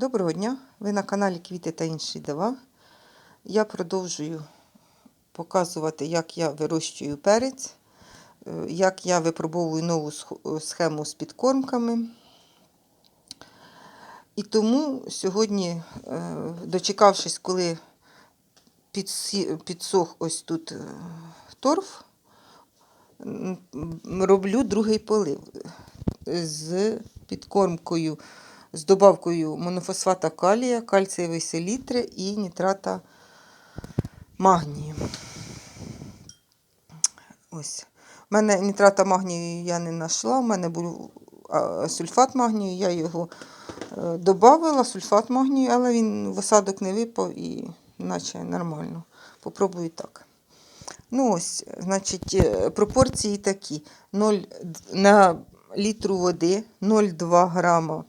Доброго дня! Ви на каналі Квіти та інші дива. Я продовжую показувати, як я вирощую перець, е, як я випробовую нову схему з підкормками. І тому сьогодні, е, дочекавшись, коли підсох ось тут е, торф, роблю другий полив з підкормкою, з добавкою монофосфата калія, кальцієвої селітри і нітрата магнію. Ось. У мене нітрата магнію я не знайшла, у мене був сульфат магнію, я його е, додавала, сульфат магнію, але він в осадок не випав і наче нормально. Попробую так. Ну ось, значить, е, пропорції такі. 0 на літру води 0,2 грама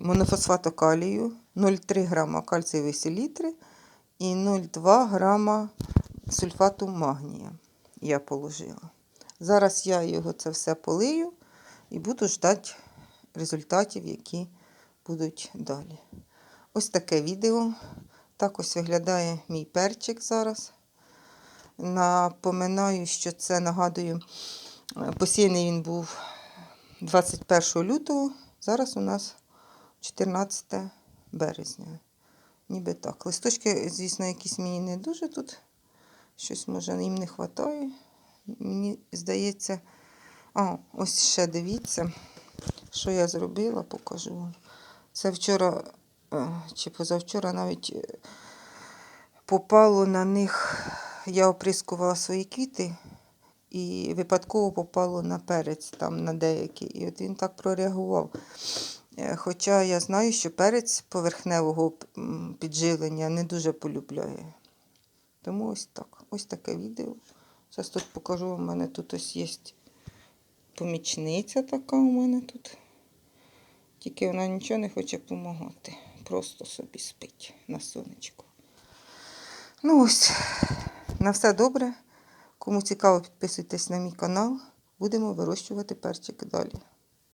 монофосфату калію, 0,3 грама кальцієвої селітри і 0,2 грама сульфату магнія я положила. Зараз я його це все полию і буду ждати результатів, які будуть далі. Ось таке відео. Так ось виглядає мій перчик зараз. Напоминаю, що це нагадую, е, посіяний він був 21 лютого. Зараз у нас 14 березня. Ніби так. Листочки, звісно, якісь мені не дуже тут. Щось, може, їм не вистачає. Мені здається. А, ось ще дивіться, що я зробила, покажу вам. Це вчора е, чи позавчора навіть е, попало на них. Я оприскувала свої квіти і випадково попало на перець там на деякі. І от він так прореагував. Е, Хоча я знаю, що перець поверхневого підживлення не дуже полюбляє. Тому ось так. Ось таке відео. Зараз тут покажу. У мене тут ось є помічниця така у мене тут. Тільки вона нічого не хоче допомагати. Просто собі спить на сонечку. Ну ось, на все добре. Кому цікаво, підписуйтесь на мій канал. Будемо вирощувати перчик далі.